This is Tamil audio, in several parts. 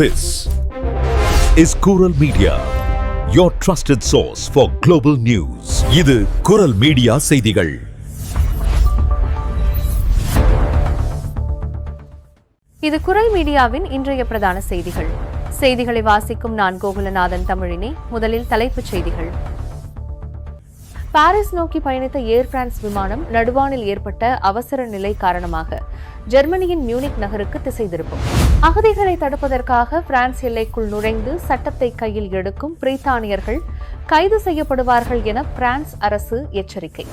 This is Kural Media, your trusted source for global news. இது குரல் மீடியா செய்திகள். இது குரல் மீடியாவின் இன்றைய பிரதான செய்திகள். செய்திகளை வாசிக்கும் நான் கோகுலநாதன் தமிழினி முதலில் தலைப்புச் செய்திகள். பாரிஸ் நோக்கி பயணித்த ஏர் பிரான்ஸ் விமானம் நடுவானில் ஏற்பட்ட அவசர நிலை காரணமாக ஜெர்மனியின் மியூனிக் நகருக்கு திசை திருப்பும். அகதிகளை தடுப்பதற்காக பிரான்ஸ் எல்லைக்குள் நுழைந்து சட்டத்தை கையில் எடுக்கும் பிரித்தானியர்கள் கைது செய்யப்படுவார்கள் என பிரான்ஸ் அரசு எச்சரிக்கை.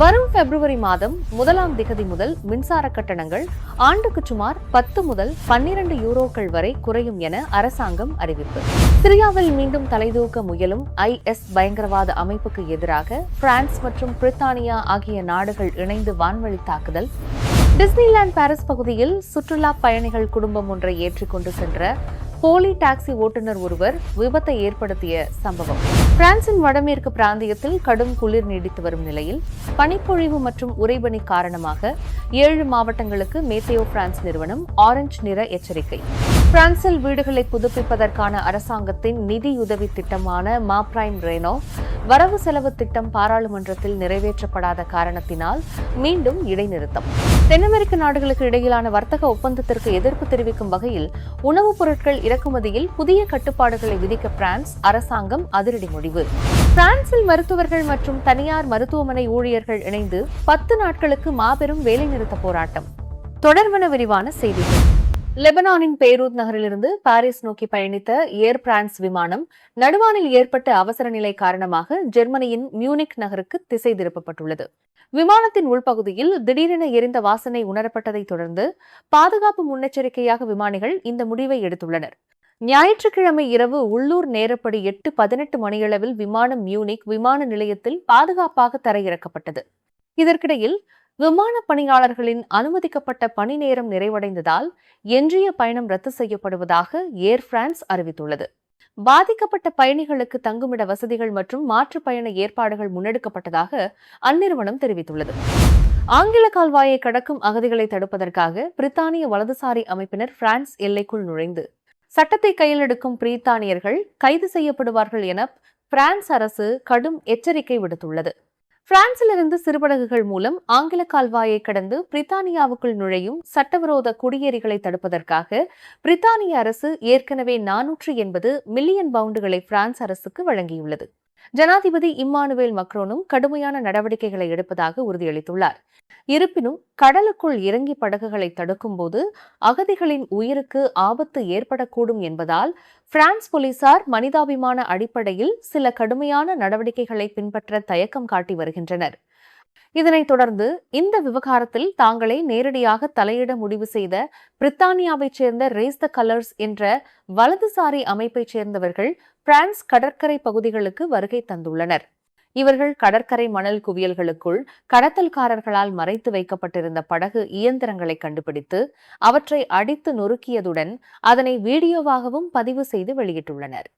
வரும் பிப்ரவரி மாதம் முதலாம் திகதி முதல் மின்சார கட்டணங்கள் ஆண்டுக்கு சுமார் பத்து முதல் பன்னிரண்டு யூரோக்கள் வரை குறையும் என அரசாங்கம் அறிவிப்பு. சிரியாவில் மீண்டும் தலைதூக்க முயலும் ஐஎஸ் பயங்கரவாத அமைப்புக்கு எதிராக பிரான்ஸ் மற்றும் பிரித்தானியா ஆகிய நாடுகள் இணைந்து வான்வழி தாக்குதல் டிஸ்னிலாந்து பாரிஸ் பகுதியில் சுற்றுலா பயணிகள் குடும்பம் ஒன்றை ஏற்றிக்கொண்டு சென்ற போலி டாக்ஸி ஓட்டுநர் ஒருவர் விபத்தை ஏற்படுத்திய சம்பவம். பிரான்சின் வடமேற்கு பிராந்தியத்தில் கடும் குளிர் நீடித்து வரும் நிலையில் பனிப்பொழிவு மற்றும் உறைபனி காரணமாக ஏழு மாவட்டங்களுக்கு மேத்தையோ பிரான்ஸ் நிறுவனம் ஆரஞ்சு நிற எச்சரிக்கை. பிரான்சில் வீடுகளை புதுப்பிப்பதற்கான அரசாங்கத்தின் நிதியுதவி திட்டமான மாப்ரைம் ரெனோ வரவு செலவு திட்டம் பாராளுமன்றத்தில் நிறைவேற்றப்படாத காரணத்தினால் மீண்டும் இடைநிறுத்தம். தென் அமெரிக்க நாடுகளுக்கு இடையிலான வர்த்தக ஒப்பந்தத்திற்கு எதிர்ப்பு தெரிவிக்கும் வகையில் உணவுப் பொருட்கள் இறக்குமதியில் புதிய கட்டுப்பாடுகளை விதிக்க பிரான்ஸ் அரசாங்கம் அதிரடி முடிவு. பிரான்சில் மருத்துவர்கள் மற்றும் தனியார் மருத்துவமனை ஊழியர்கள் இணைந்து பத்து நாட்களுக்கு மாபெரும் வேலைநிறுத்த போராட்டம். தொடர்வன விரிவான செய்திகள். லெபனானின் பேரூத் நகரிலிருந்து பாரிஸ் நோக்கி பயணித்த ஏர் பிரான்ஸ் விமானம் நடுவானில் ஏற்பட்ட அவசர நிலை காரணமாக ஜெர்மனியின் மியூனிக் நகருக்கு திசை திருப்பப்பட்டுள்ளது. விமானத்தின் உள்பகுதியில் திடீரென எரிந்த வாசனை உணரப்பட்டதை தொடர்ந்து பாதுகாப்பு முன்னெச்சரிக்கையாக விமானிகள் இந்த முடிவை எடுத்துள்ளனர். ஞாயிற்றுக்கிழமை இரவு உள்ளூர் நேரப்படி எட்டு பதினெட்டு மணியளவில் விமானம் மியூனிக் விமான நிலையத்தில் பாதுகாப்பாக தரையிறக்கப்பட்டது. இதற்கிடையில் விமான பணியாளர்களின் அனுமதிக்கப்பட்ட பணி நேரம் நிறைவடைந்ததால் எஞ்சிய பயணம் ரத்து செய்யப்படுவதாக ஏர் பிரான்ஸ் அறிவித்துள்ளது. பாதிக்கப்பட்ட பயணிகளுக்கு தங்குமிட வசதிகள் மற்றும் மாற்று பயண ஏற்பாடுகள் முன்னெடுக்கப்பட்டதாக அந்நிறுவனம் தெரிவித்துள்ளது. ஆங்கில கால்வாயை கடக்கும் அகதிகளை தடுப்பதற்காக பிரித்தானிய வலதுசாரி அமைப்பினர் பிரான்ஸ் எல்லைக்குள் நுழைந்து சட்டத்தை கையில் எடுக்கும் பிரித்தானியர்கள் கைது செய்யப்படுவார்கள் என பிரான்ஸ் அரசு கடும் எச்சரிக்கை விடுத்துள்ளது. பிரான்சிலிருந்து சிறுபடகுகள் மூலம் ஆங்கில கால்வாயை கடந்து பிரித்தானியாவுக்குள் நுழையும் சட்டவிரோத குடியேறிகளை தடுப்பதற்காக பிரித்தானிய அரசு ஏற்கனவே நானூற்று எண்பது மில்லியன் பவுண்டுகளை பிரான்ஸ் அரசுக்கு வழங்கியுள்ளது. ஜனாதிபதி இம்மானுவேல் மக்ரோனும் கடுமையான நடவடிக்கைகளை எடுப்பதாக உறுதியளித்துள்ளார். இருப்பினும் கடலுக்குள் இறங்கி படகுகளை தடுக்கும்போது அகதிகளின் உயிருக்கு ஆபத்து ஏற்படக்கூடும் என்பதால் பிரான்ஸ் போலீசார் மனிதாபிமான அடிப்படையில் சில கடுமையான நடவடிக்கைகளை பின்பற்ற தயக்கம் காட்டி வருகின்றனர். இதனைத் தொடர்ந்து இந்த விவகாரத்தில் தாங்களே நேரடியாக தலையிட முடிவு செய்த பிரித்தானியாவைச் சேர்ந்த ரேஸ் த கலர்ஸ் என்ற வலதுசாரி அமைப்பைச் சேர்ந்தவர்கள் பிரான்ஸ் கடற்கரை பகுதிகளுக்கு வருகை தந்துள்ளனர். இவர்கள் கடற்கரை மணல் குவியல்களுக்குள் கடத்தல்காரர்களால் மறைத்து வைக்கப்பட்டிருந்த படகு இயந்திரங்களை கண்டுபிடித்து அவற்றை அடித்து நொறுக்கியதுடன் அதனை வீடியோவாகவும் பதிவு செய்து வெளியிட்டுள்ளனர்.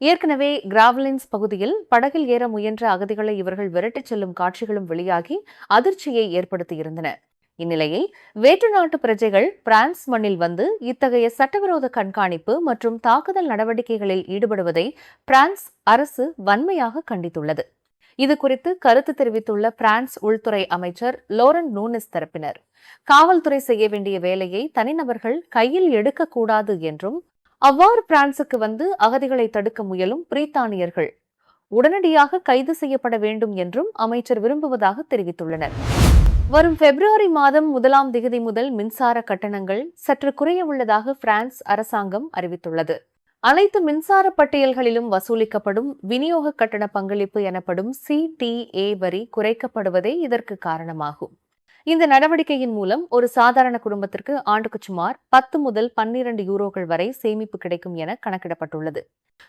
ஏற்கனவே கிராவலின்ஸ் பகுதியில் படகில் ஏற முயன்ற அகதிகளை இவர்கள் விரட்டிச் செல்லும் காட்சிகளும் வெளியாகி அதிர்ச்சியை ஏற்படுத்தியிருந்தன. இந்நிலையில் வேற்று நாட்டு பிரஜைகள் பிரான்ஸ் மண்ணில் வந்து இத்தகைய சட்டவிரோத கண்காணிப்பு மற்றும் தாக்குதல் நடவடிக்கைகளில் ஈடுபடுவதை பிரான்ஸ் அரசு வன்மையாக கண்டித்துள்ளது. இது குறித்து கருத்து தெரிவித்துள்ள பிரான்ஸ் உள்துறை அமைச்சர் லோரன் நூனிஸ் தரப்பினர். காவல்துறை செய்ய வேண்டிய வேலையை தனிநபர்கள் கையில் எடுக்கக்கூடாது என்றும் அவ்வாறு பிரான்சுக்கு வந்து அகதிகளை தடுக்க முயலும் பிரித்தானியர்கள். உடனடியாக கைது செய்யப்பட வேண்டும் என்றும் அமைச்சர் விரும்புவதாக தெரிவித்துள்ளனர். வரும் பிப்ரவரி மாதம் முதலாம் திகதி முதல் மின்சார கட்டணங்கள் சற்று குறைய உள்ளதாக பிரான்ஸ் அரசாங்கம் அறிவித்துள்ளது. அனைத்து மின்சார பட்டியல்களிலும் வசூலிக்கப்படும் விநியோக கட்டண பங்களிப்பு எனப்படும் சிடிஏ வரி குறைக்கப்படுவதே இதற்கு காரணமாகும். இந்த நடவடிக்கையின் மூலம் ஒரு சாதாரண குடும்பத்திற்கு ஆண்டுக்கு சுமார் பத்து முதல் பன்னிரண்டு யூரோக்கள் வரை சேமிப்பு கிடைக்கும் என கணக்கிடப்பட்டுள்ளது.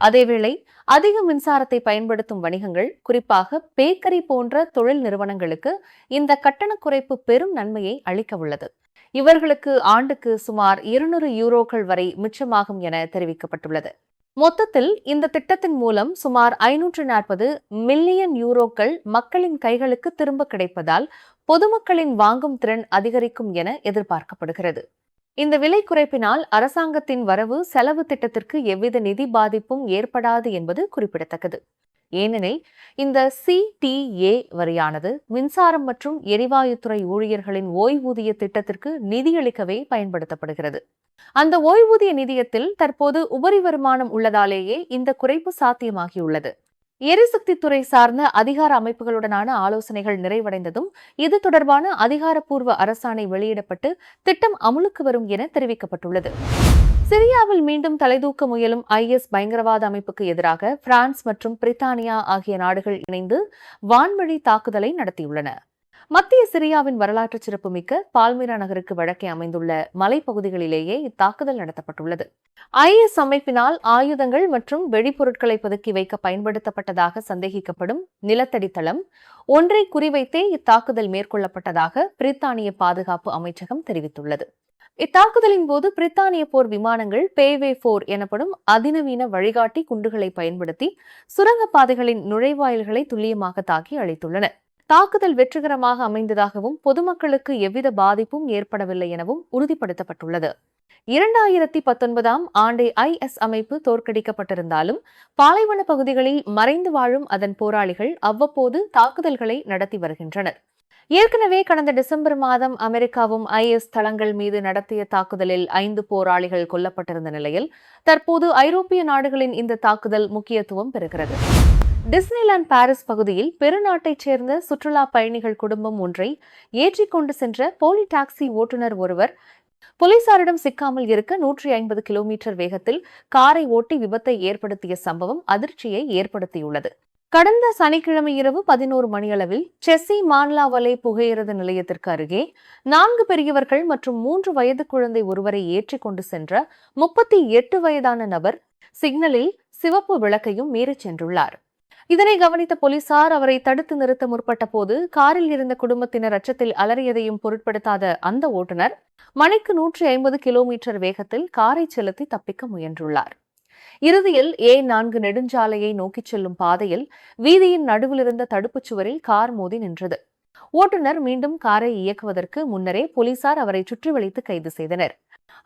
அதேவேளை அதிக மின்சாரத்தை பயன்படுத்தும் வணிகங்கள் குறிப்பாக பேக்கரி போன்ற தொழில் நிறுவனங்களுக்கு இந்த கட்டண குறைப்பு பெரும் நன்மையை அளிக்க உள்ளது. இவர்களுக்கு ஆண்டுக்கு சுமார் இருநூறு யூரோக்கள் வரை மிச்சமாகும் என தெரிவிக்கப்பட்டுள்ளது. மொத்தத்தில் இந்த திட்டத்தின் மூலம் சுமார் ஐநூற்று நாற்பது மில்லியன் யூரோக்கள் மக்களின் கைகளுக்கு திரும்ப கிடைப்பதால் பொதுமக்களின் வாங்கும் திறன் அதிகரிக்கும் என எதிர்பார்க்கப்படுகிறது. இந்த விலை குறைப்பினால் அரசாங்கத்தின் வரவு செலவு திட்டத்திற்கு எவ்வித நிதி பாதிப்பும் ஏற்படாது என்பது குறிப்பிடத்தக்கது. ஏனெனில் இந்த சிடிஏ வரியானது மின்சாரம் மற்றும் எரிவாயுத்துறை ஊழியர்களின் ஓய்வூதிய திட்டத்திற்கு நிதியளிக்கவே பயன்படுத்தப்படுகிறது. அந்த ஓய்வூதிய நிதியத்தில் தற்போது உபரி வருமானம் உள்ளதாலேயே இந்த குறைப்பு சாத்தியமாகியுள்ளது. எரிசக்தித்துறை சார்ந்த அதிகார அமைப்புகளுடனான ஆலோசனைகள் நிறைவடைந்ததும் இது தொடர்பான அதிகாரப்பூர்வ அரசாணை வெளியிடப்பட்டு திட்டம் அமுலுக்கு வரும் என தெரிவிக்கப்பட்டுள்ளது. சிரியாவில் மீண்டும் தலைதூக்க முயலும் ஐஎஸ் பயங்கரவாத அமைப்புக்கு எதிராக பிரான்ஸ் மற்றும் பிரித்தானியா ஆகிய நாடுகள் இணைந்து வான்வழி தாக்குதலை நடத்தியுள்ளன. மத்திய சிரியாவின் வரலாற்று சிறப்புமிக்க பால்மிரா நகருக்கு வடக்கே அமைந்துள்ள மலைப்பகுதிகளிலேயே இத்தாக்குதல் நடத்தப்பட்டுள்ளது. ஐஎஸ் அமைப்பினால் ஆயுதங்கள் மற்றும் வெடிபொருட்களை பதுக்கி வைக்க பயன்படுத்தப்பட்டதாக சந்தேகிக்கப்படும் நிலத்தடி தளம் ஒன்றை குறிவைத்தே இத்தாக்குதல் மேற்கொள்ளப்பட்டதாக பிரித்தானிய பாதுகாப்பு அமைச்சகம் தெரிவித்துள்ளது. இத்தாக்குதலின் போது பிரித்தானிய போர் விமானங்கள் பேவே போர் எனப்படும் அதிநவீன வழிகாட்டி குண்டுகளை பயன்படுத்தி சுரங்கப்பாதைகளின் நுழைவாயில்களை துல்லியமாக தாக்கி அழித்துள்ளன. தாக்குதல் வெற்றிகரமாக அமைந்ததாகவும் பொதுமக்களுக்கு எவ்வித பாதிப்பும் ஏற்படவில்லை எனவும் உறுதிப்படுத்தப்பட்டுள்ளது. இரண்டாயிரத்தி பத்தொன்பதாம் ஆண்டே ஐஎஸ் அமைப்பு தோற்கடிக்கப்பட்டிருந்தாலும் பாலைவன பகுதிகளில் மறைந்து வாழும் அதன் போராளிகள் அவ்வப்போது தாக்குதல்களை நடத்தி வருகின்றனர். ஏற்கனவே கடந்த டிசம்பர் மாதம் அமெரிக்காவும் ஐஎஸ் தளங்கள் மீது நடத்திய தாக்குதலில் ஐந்து போராளிகள் கொல்லப்பட்டிருந்த நிலையில் தற்போது ஐரோப்பிய நாடுகளின் இந்த தாக்குதல் முக்கியத்துவம் பெறுகிறது. டிஸ்னிலாந்து பாரிஸ் பகுதியில் பெருநாட்டைச் சேர்ந்த சுற்றுலா பயணிகள் குடும்பம் ஒன்றை ஏற்றிக்கொண்டு சென்ற போலி டாக்ஸி ஓட்டுநர் ஒருவர் போலீசாரிடம் சிக்காமல் இருக்க நூற்றி ஐம்பது கிலோமீட்டர் வேகத்தில் காரை ஓட்டி விபத்தை ஏற்படுத்திய சம்பவம் அதிர்ச்சியை ஏற்படுத்தியுள்ளது. கடந்த சனிக்கிழமை இரவு பதினோரு மணியளவில் செஸ்ஸி மான்லாவலே புகையிரத நிலையத்திற்கு அருகே நான்கு பெரியவர்கள் மற்றும் மூன்று வயது குழந்தை ஒருவரை ஏற்றிக்கொண்டு சென்ற முப்பத்தி எட்டு வயதான நபர் சிக்னலில் சிவப்பு விளக்கையும் மீறிச் சென்றுள்ளார். இதனை கவனித்த போலீசார் அவரை தடுத்து நிறுத்த முற்பட்ட போது காரில் இருந்த குடும்பத்தினர் அச்சத்தில் அலறியதையும் பொருட்படுத்தாத அந்த ஓட்டுநர் மணிக்கு நூற்றி ஐம்பது கிலோமீட்டர் வேகத்தில் காரை செலுத்தி தப்பிக்க முயன்றுள்ளார். இறுதியில் ஏ நான்கு நெடுஞ்சாலையை நோக்கிச் செல்லும் பாதையில் வீதியின் நடுவில் இருந்த தடுப்புச் சுவரில் கார் மோதி நின்றது. ஓட்டுநர் மீண்டும் காரை இயக்குவதற்கு முன்னரே போலீசார் அவரை சுற்றி வளைத்து கைது செய்தனர்.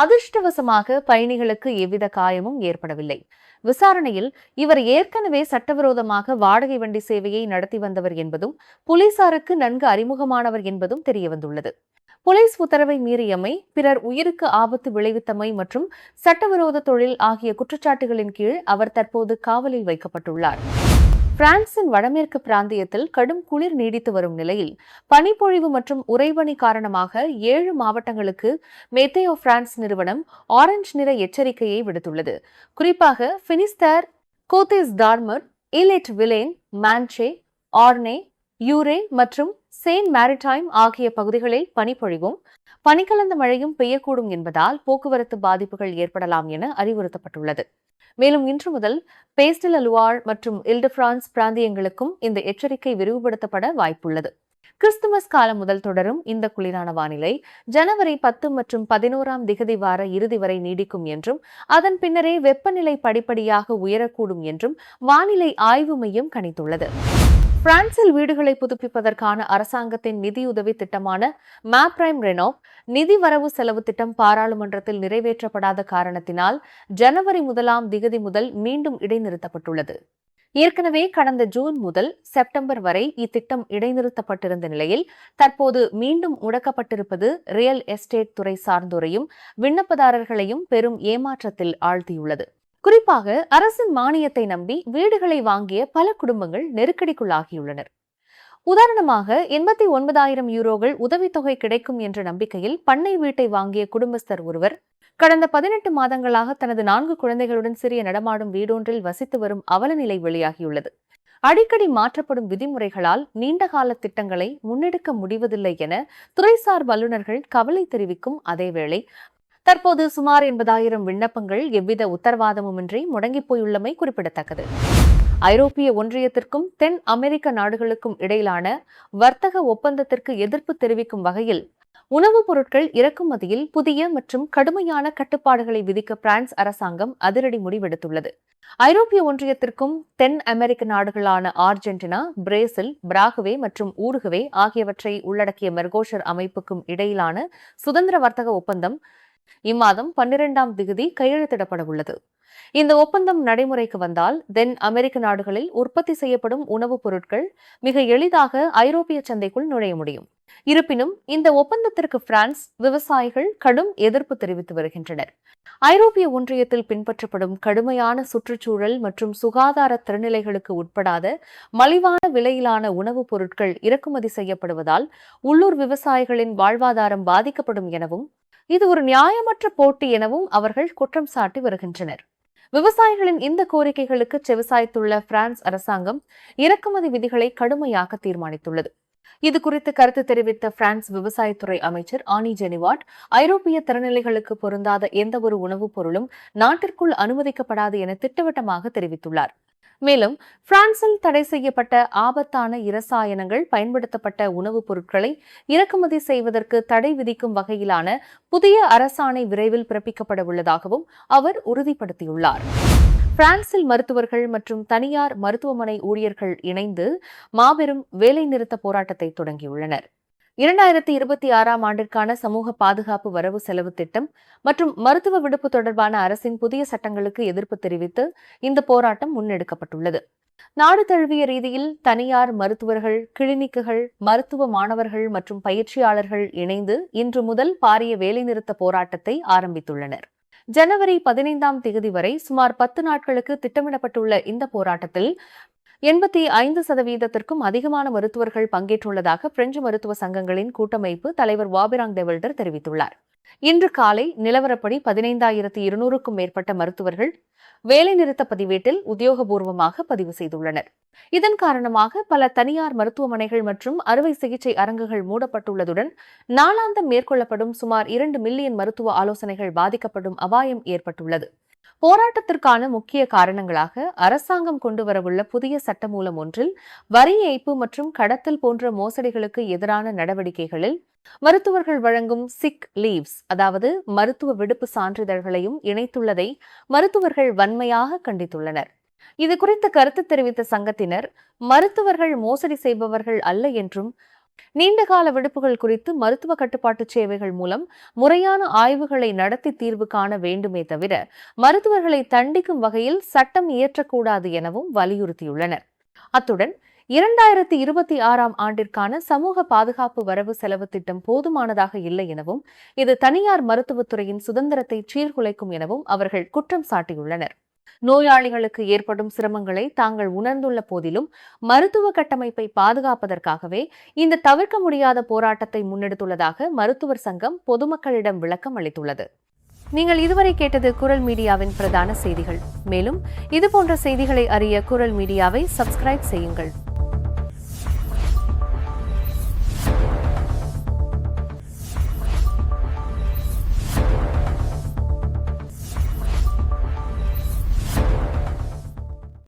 அதிர்ஷ்டவசமாக பயணிகளுக்கு எவ்வித காயமும் ஏற்படவில்லை. விசாரணையில் இவர் ஏற்கனவே சட்டவிரோதமாக வாடகை வண்டி சேவையை நடத்தி வந்தவர் என்பதும் போலீசாருக்கு நன்கு அறிமுகமானவர் என்பதும் தெரியவந்துள்ளது. போலீஸ் உத்தரவை மீறியமை பிறர் உயிருக்கு ஆபத்து விளைவித்தமை மற்றும் சட்டவிரோத தொழில் ஆகிய குற்றச்சாட்டுகளின் கீழ் அவர் தற்போது காவலில் வைக்கப்பட்டுள்ளார். பிரான்சின் வடமேற்கு பிராந்தியத்தில் கடும் குளிர் நீடித்து வரும் நிலையில் பனிப்பொழிவு மற்றும் உறைபனி காரணமாக ஏழு மாவட்டங்களுக்கு மெத்தேயோ பிரான்ஸ் நிறுவனம் ஆரஞ்சு நிற எச்சரிக்கையை விடுத்துள்ளது. குறிப்பாக பினிஸ்தர் கோத்தேஸ் டார்மர் இலெட் விலேன் மான்சே ஆர்னே யூரே மற்றும் செயின்ட் மேரிடைம் ஆகிய பகுதிகளில் பனிப்பொழிவும் பனிக்கலந்த மழையும் பெய்யக்கூடும் என்பதால் போக்குவரத்து பாதிப்புகள் ஏற்படலாம் என அறிவுறுத்தப்பட்டுள்ளது. மேலும் இன்று முதல் பேஸ்டல் அலுவார் மற்றும் இல்டபிரான்ஸ் பிராந்தியங்களுக்கும் இந்த எச்சரிக்கை விரிவுபடுத்தப்பட வாய்ப்புள்ளது. கிறிஸ்துமஸ் காலம் முதல் தொடரும் இந்த குளிரான வானிலை ஜனவரி பத்து மற்றும் பதினோராம் திகதி வார இறுதி வரை நீடிக்கும் என்றும் அதன் பின்னரே வெப்பநிலை படிப்படியாக உயரக்கூடும் என்றும் வானிலை ஆய்வு மையம் கணித்துள்ளது. பிரான்சில் வீடுகளை புதுப்பிப்பதற்கான அரசாங்கத்தின் நிதியுதவி திட்டமான மேப்ரைம் ரெனோவ் நிதி வரவு செலவு திட்டம் பாராளுமன்றத்தில் நிறைவேற்றப்படாத காரணத்தினால் ஜனவரி முதலாம் திகதி முதல் மீண்டும் இடைநிறுத்தப்பட்டுள்ளது. ஏற்கனவே கடந்த ஜூன் முதல் செப்டம்பர் வரை இத்திட்டம் இடைநிறுத்தப்பட்டிருந்த நிலையில் தற்போது மீண்டும் முடக்கப்பட்டிருப்பது ரியல் எஸ்டேட் துறை சார்ந்தோரையும் விண்ணப்பதாரர்களையும் பெரும் ஏமாற்றத்தில் ஆழ்த்தியுள்ளது. குறிப்பாக அரசின் மானியத்தை நம்பி வீடுகளை வாங்கிய பல குடும்பங்கள் நெருக்கடிக்குள்ளாகியுள்ளனர். உதாரணமாக எண்பத்தி ஒன்பதாயிரம் யூரோகள் உதவித்தொகை கிடைக்கும் என்ற நம்பிக்கையில் பண்ணை வீட்டை வாங்கிய குடும்பஸ்தர் ஒருவர் கடந்த பதினெட்டு மாதங்களாக தனது நான்கு குழந்தைகளுடன் சிறிய நடமாடும் வீடொன்றில் வசித்து வரும் அவலநிலை வெளியாகியுள்ளது. அடிக்கடி மாற்றப்படும் விதிமுறைகளால் நீண்டகால திட்டங்களை முன்னெடுக்க முடிவதில்லை என துறைசார் வல்லுநர்கள் கவலை தெரிவிக்கும் அதேவேளை தற்போது சுமார் எண்பதாயிரம் விண்ணப்பங்கள் எவ்வித உத்தரவாதமுமின்றி முடங்கிப் போயுள்ளமை குறிப்பிடத்தக்கது. ஐரோப்பிய ஒன்றியத்திற்கும் தென் அமெரிக்க நாடுகளுக்கும் இடையிலான வர்த்தக ஒப்பந்தத்திற்கு எதிர்ப்பு தெரிவிக்கும் வகையில் உணவுப் பொருட்கள் இறக்குமதியில் புதிய மற்றும் கடுமையான கட்டுப்பாடுகளை விதிக்க பிரான்ஸ் அரசாங்கம் அதிரடி முடிவெடுத்துள்ளது. ஐரோப்பிய ஒன்றியத்திற்கும் தென் அமெரிக்க நாடுகளான ஆர்ஜென்டினா பிரேசில் பிராகுவே மற்றும் ஊருகுவே ஆகியவற்றை உள்ளடக்கிய மெர்கோஷர் அமைப்புக்கும் இடையிலான சுதந்திர வர்த்தக ஒப்பந்தம் இம்மாதம் பன்னிரெண்டாம் திகதி கையெழுத்திடப்பட உள்ளது இந்த ஒப்பந்தம் நடைமுறைக்கு வந்தால் தென் அமெரிக்க நாடுகளில் உற்பத்தி செய்யப்படும் உணவுப் பொருட்கள் மிக எளிதாக ஐரோப்பிய சந்தைக்குள் நுழைய முடியும். இருப்பினும் இந்த ஒப்பந்தத்திற்கு பிரான்ஸ் விவசாயிகள் கடும் எதிர்ப்பு தெரிவித்து வருகின்றனர். ஐரோப்பிய ஒன்றியத்தில் பின்பற்றப்படும் கடுமையான சுற்றுச்சூழல் மற்றும் சுகாதார திறநிலைகளுக்கு உட்படாத மலிவான விலையிலான உணவுப் பொருட்கள் இறக்குமதி செய்யப்படுவதால் உள்ளூர் விவசாயிகளின் வாழ்வாதாரம் பாதிக்கப்படும் எனவும் இது ஒரு நியாயமற்ற போட்டி எனவும் அவர்கள் குற்றம் சாட்டி வருகின்றனர். விவசாயிகளின் இந்த கோரிக்கைகளுக்கு செவிசாய்த்துள்ள பிரான்ஸ் அரசாங்கம் இறக்குமதி விதிகளை கடுமையாக தீர்மானித்துள்ளது. இது குறித்து கருத்து தெரிவித்த பிரான்ஸ் விவசாயத்துறை அமைச்சர் ஆனி ஜெனிவாட் ஐரோப்பிய திறநிலைகளுக்கு பொருந்தாத எந்தவொரு உணவுப் பொருளும் நாட்டிற்குள் அனுமதிக்கப்படாது என திட்டவட்டமாக தெரிவித்துள்ளார். மேலும் பிரான்சில் தடை செய்யப்பட்ட ஆபத்தான இரசாயனங்கள் பயன்படுத்தப்பட்ட உணவுப் பொருட்களை இறக்குமதி செய்வதற்கு தடை விதிக்கும் வகையிலான புதிய அரசாணை விரைவில் பிறப்பிக்கப்பட உள்ளதாகவும் அவர் உறுதிப்படுத்தியுள்ளார். பிரான்சில் மருத்துவர்கள் மற்றும் தனியார் மருத்துவமனை ஊழியர்கள் இணைந்து மாபெரும் வேலைநிறுத்த போராட்டத்தை தொடங்கியுள்ளனர். இரண்டாயிரத்தி இருபத்தி ஆறாம் ஆண்டிற்கான சமூக பாதுகாப்பு வரவு செலவு திட்டம் மற்றும் மருத்துவ விடுப்பு தொடர்பான அரசின் புதிய சட்டங்களுக்கு எதிர்ப்பு தெரிவித்து இந்த போராட்டம் முன்னெடுக்கப்பட்டுள்ளது. நாடு தழுவிய ரீதியில் தனியார் மருத்துவர்கள் கிளினிக்குகள் மருத்துவ மாணவர்கள் மற்றும் பயிற்சியாளர்கள் இணைந்து இன்று முதல் பாரிய வேலைநிறுத்த போராட்டத்தை ஆரம்பித்துள்ளனர். ஜனவரி பதினைந்தாம் தேதி வரை சுமார் பத்து நாட்களுக்கு திட்டமிடப்பட்டுள்ள இந்த போராட்டத்தில் எண்பத்தி ஐந்து சதவீதத்திற்கும் அதிகமான மருத்துவர்கள் பங்கேற்றுள்ளதாக பிரெஞ்சு மருத்துவ சங்கங்களின் கூட்டமைப்பு தலைவர் வாபிராங் டெவல்டர் தெரிவித்துள்ளார். இன்று காலை நிலவரப்படி பதினைந்தாயிரத்தி இருநூறுக்கும் மேற்பட்ட மருத்துவர்கள் வேலைநிறுத்த பதிவேட்டில் உத்தியோகபூர்வமாக பதிவு செய்துள்ளனர். இதன் காரணமாக பல தனியார் மருத்துவமனைகள் மற்றும் அறுவை சிகிச்சை அரங்குகள் மூடப்பட்டுள்ளதுடன் நாளாந்தம் மேற்கொள்ளப்படும் சுமார் இரண்டு மில்லியன் மருத்துவ ஆலோசனைகள் பாதிக்கப்படும் அபாயம் ஏற்பட்டுள்ளது. போராட்டத்திற்கான முக்கிய காரணங்களாக அரசாங்கம் கொண்டுவரவுள்ள புதிய சட்டமூலம் ஒன்றில் வரி ஏய்ப்பு மற்றும் கடத்தல் போன்ற மோசடிகளுக்கு எதிரான நடவடிக்கைகளில் மருத்துவர்கள் வழங்கும் சிக் லீவ்ஸ் அதாவது மருத்துவ விடுப்பு சான்றிதழ்களையும் இணைத்துள்ளதை மருத்துவர்கள் வன்மையாக கண்டித்துள்ளனர். இது குறித்து கருத்து தெரிவித்த சங்கத்தினர் மருத்துவர்கள் மோசடி செய்பவர்கள் அல்ல என்றும் நீண்டகால விடுப்புகள் குறித்து மருத்துவ கட்டுப்பாட்டு சேவைகள் மூலம் முறையான ஆய்வுகளை நடத்தி தீர்வு காண வேண்டுமே தவிர மருத்துவர்களை தண்டிக்கும் வகையில் சட்டம் இயற்றக்கூடாது எனவும் வலியுறுத்தியுள்ளனர். அத்துடன் இரண்டாயிரத்தி இருபத்தி ஆறாம் ஆண்டிற்கான சமூக பாதுகாப்பு வரவு செலவு திட்டம் போதுமானதாக இல்லை எனவும் இது தனியார் மருத்துவத்துறையின் சுதந்திரத்தை சீர்குலைக்கும் எனவும் அவர்கள் குற்றம் சாட்டியுள்ளனர். நோயாளிகளுக்கு ஏற்படும் சிரமங்களை தாங்கள் உணர்ந்துள்ள போதிலும் மருத்துவ கட்டமைப்பை பாதுகாப்பதற்காகவே இந்த தவிர்க்க முடியாத போராட்டத்தை முன்னெடுத்துள்ளதாக மருத்துவர் சங்கம் பொதுமக்களிடம் விளக்கம் அளித்துள்ளது. நீங்கள் இதுவரை கேட்டது குரல் மீடியாவின் பிரதான செய்திகள். மேலும் இதுபோன்ற செய்திகளை அறிய குரல் மீடியாவை சப்ஸ்கிரைப் செய்யுங்கள்.